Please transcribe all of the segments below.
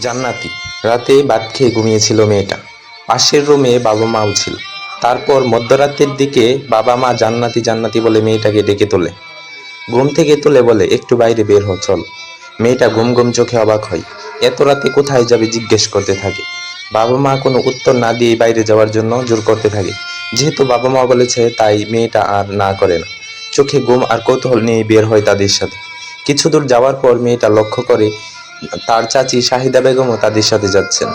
জান্নাতি। রাতে ভাত খেয়ে ঘুমিয়েছিল মেয়েটা। পাশের রুমে বাবা মাও ছিল। তারপর মধ্যরাতের দিকে বাবা মা জান্নাতি জান্নাতি বলে মেয়েটাকে ডেকে তোলে। ঘুম থেকে তুলে বলে, একটু বাইরে বের হ, চল। মেয়েটা ঘুম ঘুম চোখে অবাক হয়। এত রাতে কোথায় যাবে জিজ্ঞেস করতে থাকে। বাবা মা কোনো উত্তর না দিয়ে বাইরে যাওয়ার জন্য জোর করতে থাকে। যেহেতু বাবা মা বলেছে, তাই মেয়েটা আর না করে না। চোখে ঘুম আর কৌতূহল নিয়ে বের হয় তাদের সাথে। কিছু দূর যাওয়ার পর মেয়েটা লক্ষ্য করে তার চাচি শাহিদা বেগমও তাদের সাথে যাচ্ছেন।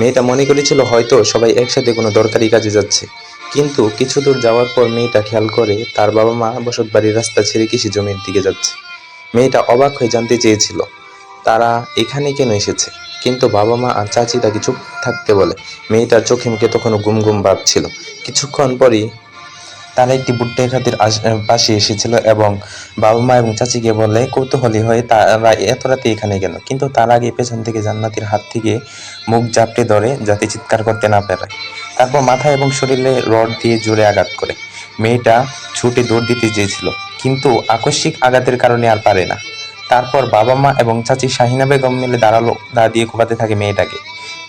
মেয়েটা মনে করেছিল হয়তো সবাই একসাথে কোনো দরকারি কাজে যাচ্ছে। কিন্তু কিছু দূর যাওয়ার পর মেয়েটা খেয়াল করে তার বাবা মা বসত বাড়ির রাস্তা ছেড়ে কৃষি জমির দিকে যাচ্ছে। মেয়েটা অবাক হয়ে জানতে চেয়েছিল, তারা এখানে কেন এসেছে? কিন্তু বাবা মা আর চাচি তাকে চুপ থাকতে বলে। মেয়েটার চোখে মুখে তখনও গুম গুম ভাব ছিল। কিছুক্ষণ পরই তারা একটি বুট্টে খাতির পাশে এসেছিল এবং বাবা মা এবং চাচিকে বলে কৌতূহলী হয়ে তারা এত রাতে এখানে গেল। কিন্তু তার আগে পেছন থেকে জান্নাতির হাত থেকে মুখ জাপটে ধরে যাতে চিৎকার করতে না পারে। তারপর মাথা এবং শরীরে রড দিয়ে জোরে আঘাত করে। মেয়েটা ছুটে দৌড় দিতে চেয়েছিল, কিন্তু আকস্মিক আঘাতের কারণে আর পারে না। তারপর বাবা মা এবং চাচি শাহিনা বেগম মিলে দাঁড়াল দা দিয়ে কোপাতে থাকে মেয়েটাকে।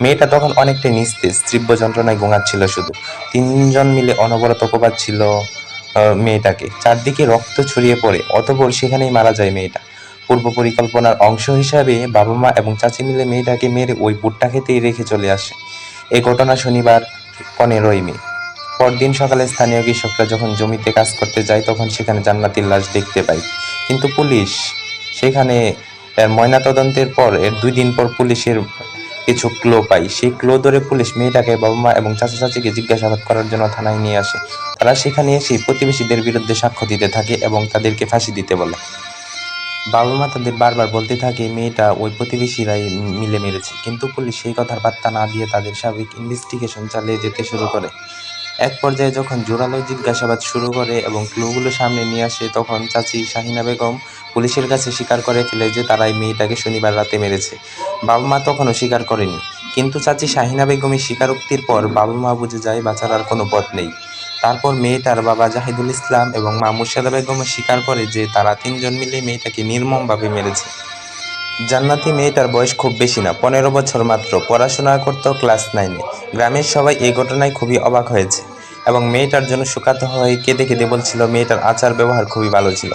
মেয়েটা তখন অনেকটাই নিস্তেজ, তীব্র যন্ত্রণায় গোঙাচ্ছিল শুধু। তিনজন মিলে অনবরত কোপাচ্ছিল মেয়েটাকে। চারদিকে রক্ত ছড়িয়ে পড়ে, অতপর সেখানেই মারা যায় মেয়েটা। পূর্ব পরিকল্পনার অংশ হিসাবে বাবা মা এবং চাচি মিলে মেয়েটাকে মেরে ওই বুটটা খেতেই রেখে চলে আসে। এই ঘটনা শনিবার পনেরোই মে। পরদিন সকালে স্থানীয় কৃষকরা যখন জমিতে কাজ করতে যায়, তখন সেখানে জান্নাতির লাশ দেখতে পায় কিন্তু পুলিশ সেখানে ময়নাতদন্তের পর, এর দুই দিন পর পুলিশের কিছু ক্লো পাই। সেই ক্লো ধরে পুলিশ মেয়েটাকে বাবা মা এবং চাচা চাচিকে জিজ্ঞাসাবাদ করার জন্য থানায় নিয়ে আসে। তারা সেখানে এসে প্রতিবেশীদের বিরুদ্ধে সাক্ষ্য দিতে থাকে এবং তাদেরকে ফাঁসি দিতে বলে। বাবা মা তাদের বারবার বলতে থাকে, মেয়েটা ওই প্রতিবেশীরাই মিলে মেরেছে। কিন্তু পুলিশ সেই কথার বার্তা না দিয়ে তাদের স্বাভাবিক ইনভেস্টিগেশন চালিয়ে যেতে শুরু করে। এক পর্যায়ে যখন জোরালো জিজ্ঞাসাবাদ শুরু করে এবং ক্লুগুলো সামনে নিয়ে আসে, তখন চাচি শাহিনা বেগম পুলিশের কাছে স্বীকার করে ফেলে যে তারাই মেয়েটাকে শনিবার রাতে মেরেছে। বাবা মা তখনও স্বীকার করেনি। কিন্তু চাচি শাহিনা বেগমের স্বীকারোক্তির পর বাবা মা বুঝে যায় বাঁচার আর কোনো পথ নেই। তারপর মেয়েটার বাবা জাহিদুল ইসলাম এবং মা মুর্শাদা বেগম স্বীকার করে যে তারা তিনজন মিলে মেয়েটাকে নির্মমভাবে মেরেছে। জান্নাতি মেয়েটার বয়স খুব বেশি না, পনেরো বছর মাত্র, পড়াশোনা করতো ক্লাস নাইনে। গ্রামের সবাই এই ঘটনায় খুবই অবাক হয়েছে এবং মেয়েটার জন্য সুকাত হয়ে কেঁদে কেঁদে বলছিল, মেয়েটার আচার ব্যবহার খুবই ভালো ছিল।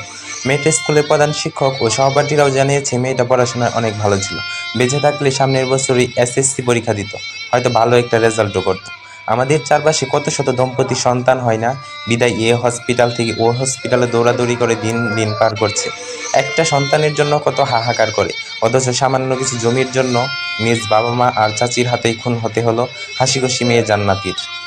মেয়েটা স্কুলের প্রধান শিক্ষক ও সহপাঠীরাও জানিয়েছে, মেয়েটা পড়াশোনায় অনেক ভালো ছিল। বেঁচে থাকলে সামনের বছরই এসএসসি পরীক্ষা দিত। হয়তো ভালো একটা রেজাল্টও করতো। আমাদের চারপাশে কত শত দম্পতি সন্তান হয় না? বিদায় এ হসপিটাল থেকে ও হসপিটালে দৌড়াদৌড়ি করে দিন দিন পার করছে। একটা সন্তানের জন্য কত হাহাকার করে। অথচ সামান্য কিছু জমির জন্য নিজ বাবা মা আর চাচির হাতেই খুন হতে হলো। হাসি খুশি মেয়ে জান্নাতির।